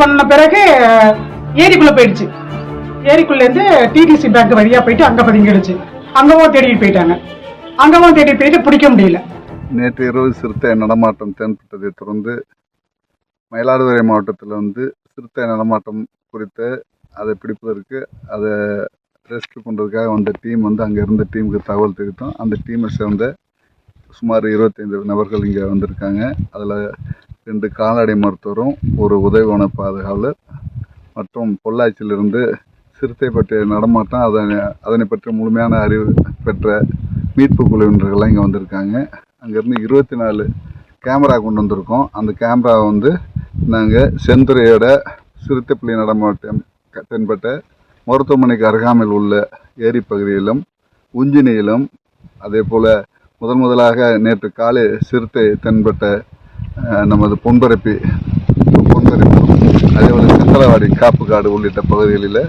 பண்ண பிறகு ஏரிக்குள்ள போயிடுச்சு. ஏரிக்குள்ள இருந்து டிடிசி பேங்க் வழியா போயிட்டு அங்க பதுங்கிடுச்சு. அங்கவும் தேடிட்டு போயிட்டாங்க. அங்கவும் தேடிட்டு போயிட்டு பிடிக்க முடியல. நேற்று இரவு சிறுத்தை நடமாட்டம் தென்பட்டதை தொடர்ந்து மயிலாடுதுறை மாவட்டத்தில் வந்து சிறுத்தை நடமாட்டம் குறித்து அதை பிடிப்பதற்கு அதை ரெஸ்க்யூ பண்ணுறதுக்காக வந்த டீம் வந்து அங்கே இருந்த டீமுக்கு தகவல் தெரிவித்தோம். அந்த டீமை சேர்ந்த சுமார் இருபத்தைந்து நபர்கள் இங்கே வந்திருக்காங்க. அதில் ரெண்டு கால்நடை மருத்துவரும் ஒரு உதவி வன பாதுகாவலர் மற்றும் பொள்ளாச்சியிலிருந்து சிறுத்தை பற்றிய நடமாட்டம் அதனை அதனை பற்றி முழுமையான அறிவு பெற்ற மீட்பு குழுவினர்கள்லாம் இங்கே வந்திருக்காங்க. அங்கேருந்து இருபத்தி நாலு கேமரா கொண்டு வந்திருக்கோம். அந்த கேமரா வந்து நாங்கள் செந்துறையோட சிறுத்தைப்புலி நடமாட்டம் க- தென்பட்ட மருத்துவமனைக்கு அருகாமையில் உள்ள ஏரி பகுதியிலும் உஞ்சினியிலும் அதே போல் முதன் முதலாக நேற்று காலை சிறுத்தை தென்பட்ட நமது பொன்பரப்பி பொன்பரப்பி அதே போல் சித்தலவாடி காப்புக்காடு உள்ளிட்ட பகுதிகளில்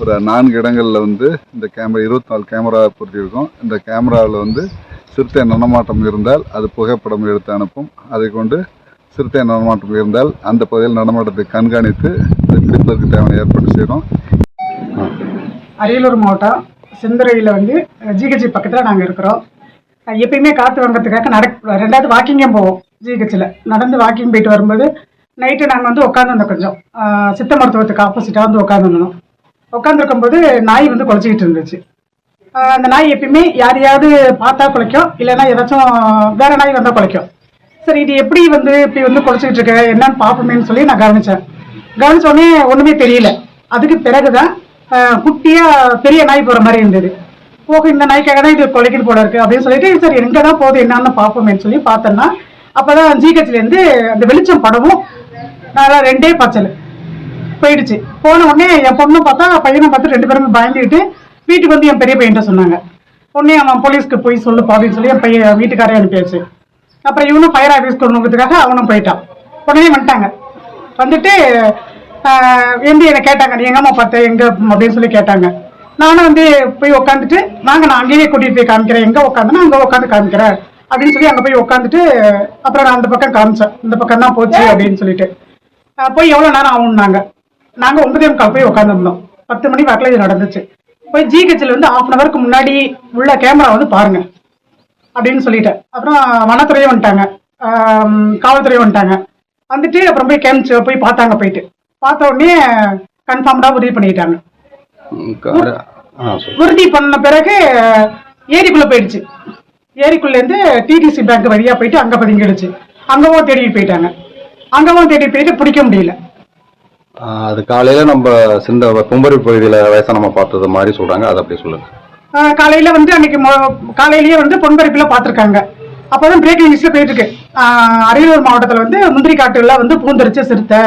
ஒரு நான்கு இடங்களில் வந்து இந்த கேமரா இருபத்தி நாலு கேமரா பொருத்தியிருக்கோம். இந்த கேமராவில் வந்து சிறுத்தை நடமாட்டம் இருந்தால் அது புகைப்படம் எடுத்து அனுப்பும். அதை கொண்டு சிறுத்தை நடமாட்டம் இருந்தால் அந்த பகுதியில் நடமாட்டத்தை கண்காணித்து பிடிப்பதற்கு தேவையான ஏற்பாடு செய்கிறோம் அரியலூர் மாவட்டம் செந்துறையில் வந்து ஜிஹெச்சி பக்கத்தில் நாங்கள் இருக்கிறோம். எப்பயுமே காற்று வாங்குறதுக்காக நட ரெண்டாவது வாக்கிங்கே போவோம். ஜிஹெச்சில் நடந்து வாக்கிங் போயிட்டு வரும்போது நைட்டு நாங்கள் வந்து உட்காந்துருந்தோம் கொஞ்சம். சித்த மருத்துவத்துக்கு ஆப்போசிட்டாக வந்து உட்காந்துருந்தோம் போது நாய் வந்து குலைச்சிக்கிட்டு இருந்துச்சு. அந்த நாய் எப்பயுமே யாரையாவது பார்த்தா குலைக்கும் இல்லைன்னா ஏதாச்சும் வேற நாய் வந்தால் குலைக்கும். சரி இது எப்படி வந்து இப்படி வந்து குலைச்சிக்கிட்டு இருக்க என்னன்னு பார்ப்போமேன்னு சொல்லி நான் கவனித்தேன் கவனிச்ச உடனே ஒன்றுமே தெரியல. அதுக்கு பிறகுதான் தான் குட்டியாக பெரிய நாய் போகிற மாதிரி இருந்தது. போக இந்த நாய்க்காக தான் இது கொலைக்கிட்டு போல இருக்கு அப்படின்னு சொல்லிட்டு சரி எங்கே தான் போகுது என்னன்னு பார்ப்போமேன்னு சொல்லி பார்த்தோன்னா அப்போதான் ஜிஹெச்லேருந்து அந்த வெளிச்சம் படவும். நல்லா ரெண்டே பச்சல். போயிடுச்சு. போன உடனே என் பொண்ணு பார்த்தா பையனை பார்த்து ரெண்டு பேருமே பயந்துக்கிட்டு வீட்டுக்கு வந்து என் பெரிய பையன்ட்ட சொன்னாங்க. உடனே அவன் போலீஸ்க்கு போய் சொல்லுப்பா அப்படின்னு சொல்லி என் பையன் வீட்டுக்காரே அனுப்பியாச்சு. அப்புறம் இவனும் ஃபயர் ஆஃபீஸ் ஒன்றுங்கிறதுக்காக அவனும் போயிட்டான். உடனே வந்துட்டாங்க. வந்துட்டு எந்த வந்து என்னை கேட்டாங்க. நீ எங்கம்மா பார்த்த? எங்க அப்படின்னு சொல்லி கேட்டாங்க. நானும் வந்து போய் உட்காந்துட்டு வாங்க நான் அங்கேயே கூட்டிகிட்டு போய் காமிக்கிறேன். எங்கே உட்காந்துன்னா அங்கே உட்காந்து காமிக்கிறேன். அப்படின்னு சொல்லி அங்க போய் உட்காந்துட்டு அப்புறம் நான் அந்த பக்கம் காமிச்சேன். இந்த பக்கம் தான் போச்சு அப்படின்னு சொல்லிட்டு. போய் எவ்வளவு நேரம் ஆகும்னாங்க நாங்க. ஒன்பதே முக்கால் போய் உட்காந்துருந்தோம் பத்து மணி வாக்கில் இது நடந்துச்சு. போய் ஜிஹெச்ல வந்து ஹாஃப் அன் ஹவருக்கு முன்னாடி உள்ள கேமரா வந்து பாருங்க. அப்படின்னு சொல்லிட்டேன். அப்புறம் வனத்துறையும் வந்துட்டாங்க. ஆம், காவல்துறையும் வந்துட்டாங்க. வந்துட்டு அப்புறம் போய் கேம்ச் போய் பார்த்தாங்க போயிட்டு. பார்த்த உடனே கன்ஃபார்ம்டா உறுதி பண்ணிட்டாங்க. உறுதி பண்ண பிறகு ஏரிக்குள்ள போயிடுச்சு. ஏரிக்குள்ள இருந்து டிடிசி பேங்க் வழியா போயிட்டு அங்க பதுங்கிடுச்சு. அங்கவும் தேடிட்டு போயிட்டாங்க. அங்கவும் தேடிட்டு போயிட்டு பிடிக்க முடியல. அது காலையில நம்ம சிந்த கும்பரி பகுதியில வயசானம்மா பார்த்தது மாதிரி சொல்றாங்க. அதை அப்படியே சொல்லுங்க. ஆஹ் காலையில வந்து அன்னைக்கு காலையிலேயே வந்து பொன்பரிப்புல பார்த்திருக்காங்க. அப்பதான் பிரேக்கிங் நியூஸ்ல போயிட்டு இருக்கு ஆஹ் அரியலூர் மாவட்டத்துல வந்து முந்திரி காட்டுல வந்து பூந்தரிச்சு சிறுத்தை.